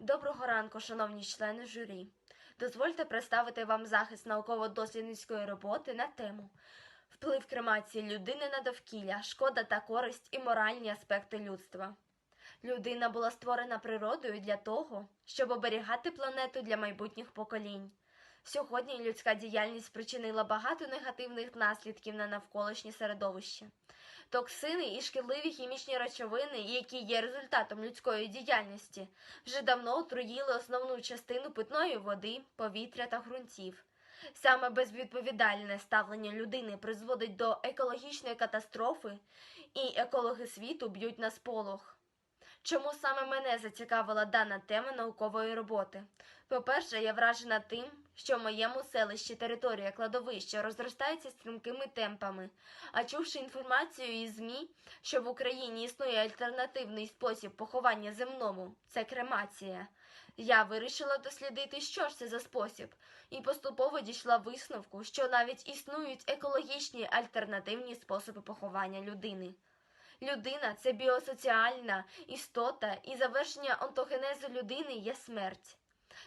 Доброго ранку, шановні члени журі. Дозвольте представити вам захист науково-дослідницької роботи на тему Вплив кремації людини на довкілля, шкода та користь і моральні аспекти людства. Людина була створена природою для того, щоб оберігати планету для майбутніх поколінь. Сьогодні людська діяльність спричинила багато негативних наслідків на навколишнє середовище. Токсини і шкідливі хімічні речовини, які є результатом людської діяльності, вже давно отруїли основну частину питної води, повітря та ґрунтів. Саме безвідповідальне ставлення людини призводить до екологічної катастрофи, і екологи світу б'ють на сполох. Чому саме мене зацікавила дана тема наукової роботи? По-перше, я вражена тим, що в моєму селищі територія кладовища розростається стрімкими темпами. А чувши інформацію із ЗМІ, що в Україні існує альтернативний спосіб поховання земному це кремація, я вирішила дослідити, що ж це за спосіб, і поступово дійшла висновку, що навіть існують екологічні альтернативні способи поховання людини. Людина це біосоціальна істота, і завершення онтогенезу людини є смерть.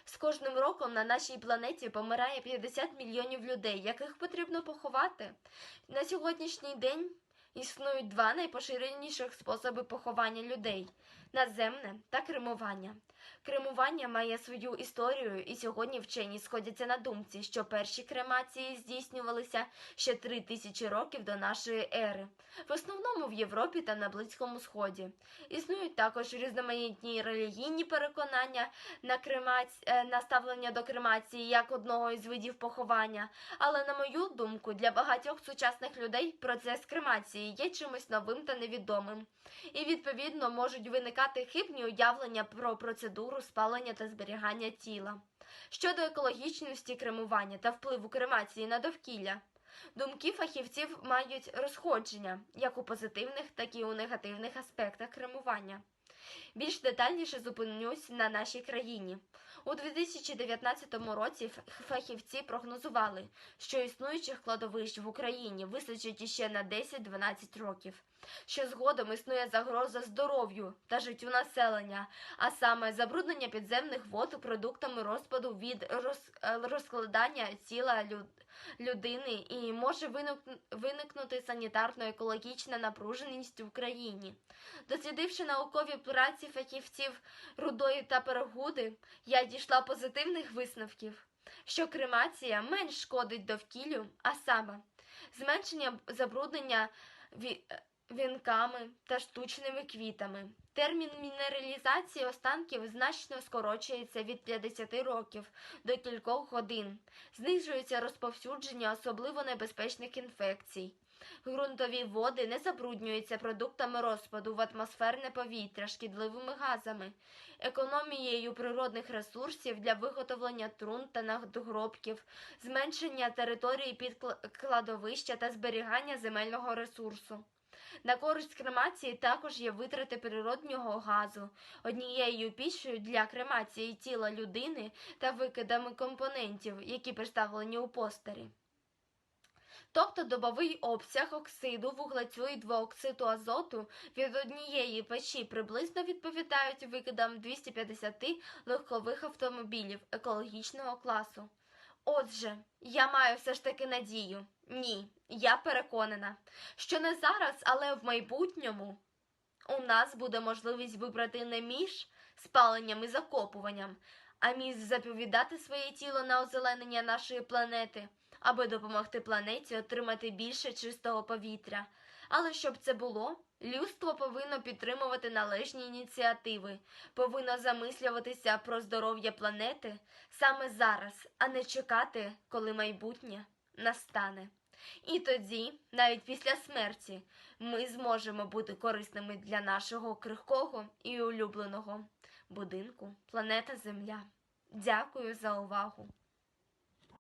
З кожним роком на нашій планеті помирає 50 мільйонів людей, яких потрібно поховати. На сьогоднішній день існують два найпоширеніших способи поховання людей наземне та кремування. Кремування має свою історію, і сьогодні вчені сходяться на думці, що перші кремації здійснювалися ще три тисячі років до нашої ери, в основному в Європі та на Близькому Сході. Існують також різноманітні релігійні переконання на кремаці... е, на ставлення до кремації як одного із видів поховання. Але на мою думку, для багатьох сучасних людей процес кремації є чимось новим та невідомим, і відповідно можуть виникати хибні уявлення про процедуру спалення та зберігання тіла. Щодо екологічності кремування та впливу кремації на довкілля. Думки фахівців мають розходження як у позитивних, так і у негативних аспектах кремування. Більш детальніше зупинюсь на нашій країні. У 2019 році фахівці прогнозували, що існуючих кладовищ в Україні вистачить іще на 10-12 років, що згодом існує загроза здоров'ю та життю населення, а саме забруднення підземних вод продуктами розпаду від роз- е, розкладання тіла люд- людини і може виникнути санітарно-екологічна напруженість в Україні. Дослідивши наукові праці фахівців Рудої та Перегуди, я дійшла позитивних висновків, що кремація менш шкодить довкіллю, а саме зменшення забруднення вінками та штучними квітами. Термін мінералізації останків значно скорочується від 50 років до кількох годин. Знижується розповсюдження особливо небезпечних інфекцій. Ґрунтові води не забруднюються продуктами розпаду в атмосферне повітря шкідливими газами, економією природних ресурсів для виготовлення трун та надгробків, зменшення території під кладовища та зберігання земельного ресурсу. На користь кремації також є витрати природнього газу, однією піччю для кремації тіла людини та викидами компонентів, які представлені у постері. Тобто добовий обсяг оксиду вуглецю і двооксиду азоту від однієї печі приблизно відповідають викидам 250 легкових автомобілів екологічного класу. Отже, я маю все ж таки надію. Ні, я переконана, що не зараз, але в майбутньому у нас буде можливість вибрати не між спаленням і закопуванням, а між заповідати своє тіло на озеленення нашої планети, аби допомогти планеті отримати більше чистого повітря. Але щоб це було, людство повинно підтримувати належні ініціативи, повинно замислюватися про здоров'я планети саме зараз, а не чекати, коли майбутнє настане. І тоді, навіть після смерті, ми зможемо бути корисними для нашого крихкого і улюбленого будинку планета Земля. Дякую за увагу!